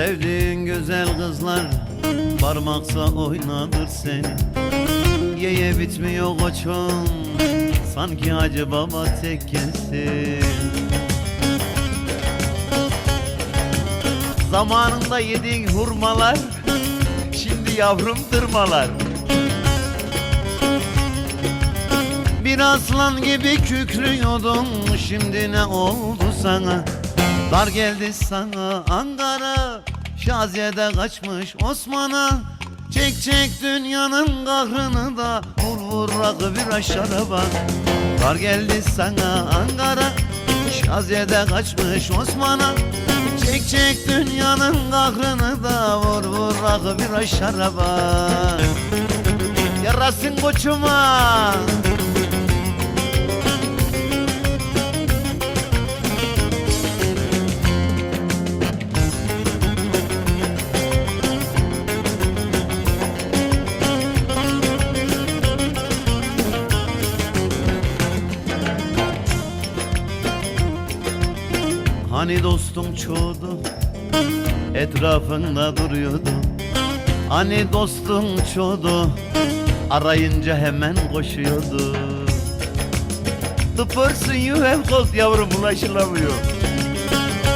Sevdiğin güzel kızlar Parmaksa oynadır seni. Yeye bitmiyor koçum Sanki Hacı Baba tekkesi Zamanında yediğin hurmalar Şimdi yavrum tırmalar. Bir aslan gibi kükrüyordun Şimdi ne oldu sana? Dar geldi sana Ankara Şaziye'de kaçmış Osman'a. Çek çek dünyanın kahrını da Vur vur rakı bir aşağıda bak. Dar geldi sana Ankara. Şaziye'de kaçmış Osman'a. Çek çek dünyanın kahrını da Vur vur rakı bir aşağıda bak. Yarasın koçuma Hani dostum çoğdu Etrafında duruyordu. Hani dostum çoğdu Arayınca hemen koşuyordu. The person you have called yavrum ulaşılamıyor